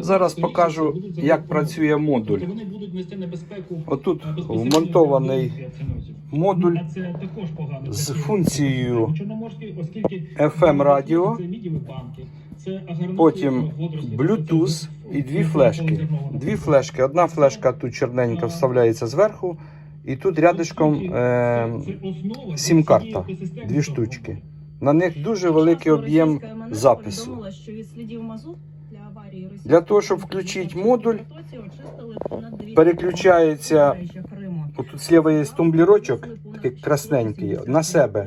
Зараз покажу, як працює модуль. Вони будуть нести небезпеку Отут вмонтований модуль з функцією FM радіо, потім Bluetooth і дві флешки. Дві флешки. Одна флешка тут чорненька вставляється зверху, і тут рядишком е, сім-карта. дві штучки. На них дуже великий об'єм запису. Для того, щоб включити модуль, потоці очистили понад 200 переключається-. Отут зліва є тумблірочок, такий красненький, на себе.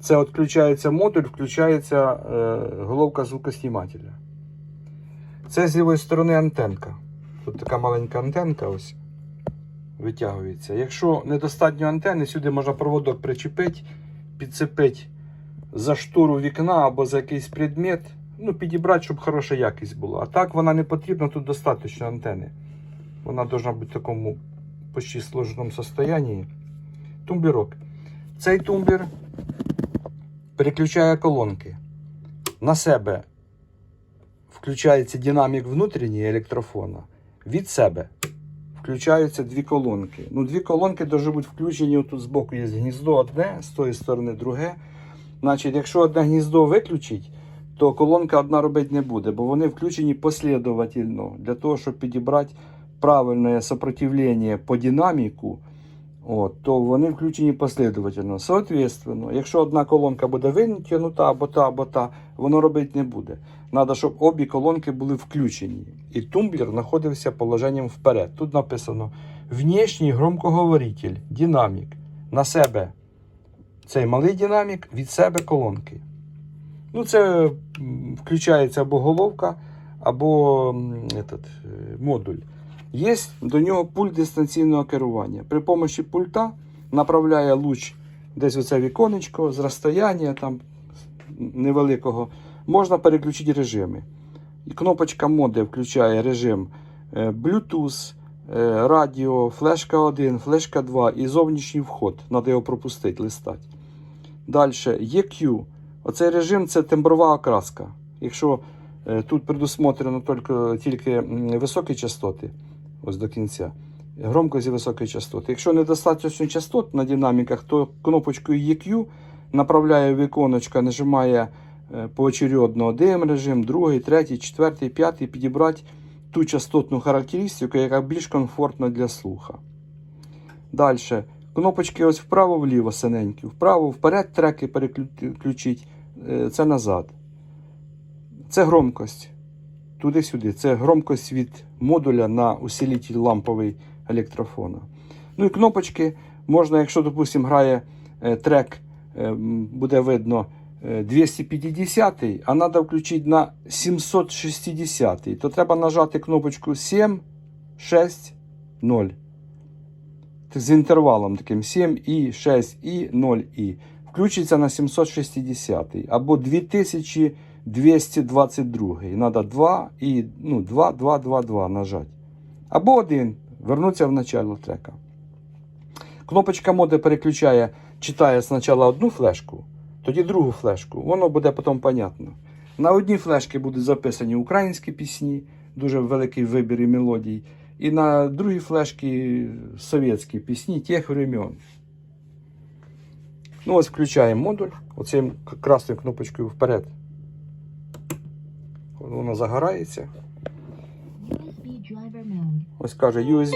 Це відключається модуль, включається е, головка звукоснімателя. Це з лівої сторони антенка. Тут така маленька антенка ось витягується. Якщо недостатньо антени, сюди можна проводок причепити, підцепити за штору вікна або за якийсь предмет. Ну, підібрати, щоб хороша якість була. А так вона не потрібна, тут достатньо антени. Вона повинна бути в такому почти сложеному состоянии. Тумблерок. Цей тумблер переключає колонки. На себе включається динамік внутрішній електрофона. Від себе включаються дві колонки. Ну, дві колонки повинні бути включені. Тут збоку є гніздо одне, з тої сторони друге. Значить, якщо одне гніздо виключить, то колонка одна робити не буде, бо вони включені послідовательно для того, щоб підібрати правильне сопротивлення по динаміку, от, то вони включені послідовательно. Соответственно, якщо одна колонка буде витягнута, або та, або та, воно робити не буде. Треба, щоб обі колонки були включені. І тумблер знаходився положенням вперед. Тут написано внешній громкоговоритель, динамік. На себе цей малий динамік, від себе колонки. Ну, це включається або головка, або этот, е, модуль. Є до нього пульт дистанційного керування. При допомогі пульта направляє луч десь оце віконечко з розстояння там невеликого. Можна переключити режими. Кнопочка моди включає режим е, Bluetooth, е, радіо, флешка 1, флешка 2 і зовнішній вход. Треба його пропустити, листати. Далі EQ. Оцей режим це темброва окраска. Якщо е, тут предусмотрено тільки, тільки високі частоти, ось до кінця, громкость і високі частоти. Якщо недостатньо частот на динаміках, то кнопочкою EQ направляє віконечко, нажимає е, поочередно один режим, другий, третій, четвертий, п'ятий, підібрати ту частотну характеристику, яка більш комфортна для слуха. Далі. Кнопочки ось вправо-вліво синенькі, вправо, вперед треки переключити, е, це назад. Це громкость. Туди-сюди. Це громкость від модуля на усилитель ламповий електрофона. Ну і кнопочки можна, якщо, допустимо, грає е, трек, е, буде видно е, 250, а треба включити на 760, то треба нажати кнопочку 7, 6, 0 з інтервалом таким 7 і 6 і 0 і включиться на 760 або 2222. Треба 2 і ну, 2, 2, 2, 2 нажати. Або 1. Вернуться в начало трека. Кнопочка моди переключає, читає спочатку одну флешку, тоді другу флешку. Воно буде потім понятно. На одній флешці будуть записані українські пісні, дуже великий вибір і мелодій. І на другій флешці совєтські пісні тих времен. Ну, ось включаємо модуль. Оцим красною кнопочкою вперед. Воно загорається. Ось каже USB.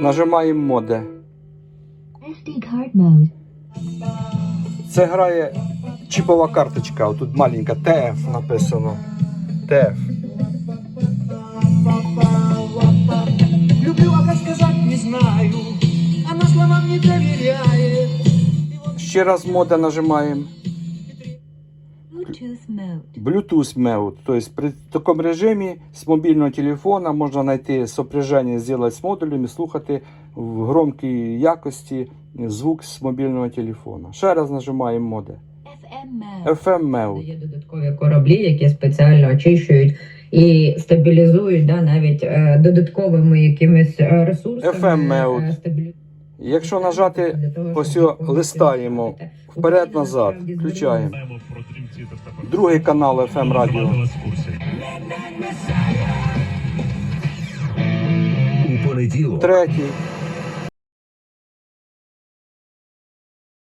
Нажимаємо моде. Це грає чіпова карточка. Тут маленька TF написано. TF. Люблю, а как сказать не знаю. Она словам не доверяет. Ще раз мода нажимаємо. Bluetooth mode. Bluetooth mode. Тобто при такому режимі з мобільного телефона можна знайти сопряження, зробити з модулем і слухати в громкій якості звук з мобільного телефона. Ще раз нажимаємо моде. Mode. Є додаткові кораблі, які спеціально очищують і стабілізують да, навіть е, додатковими якимись е, ресурсами. Mode. е, Якщо нажати ось повністю листаємо вперед-назад, включаємо. Другий канал FM радіо. У понеділок Третій.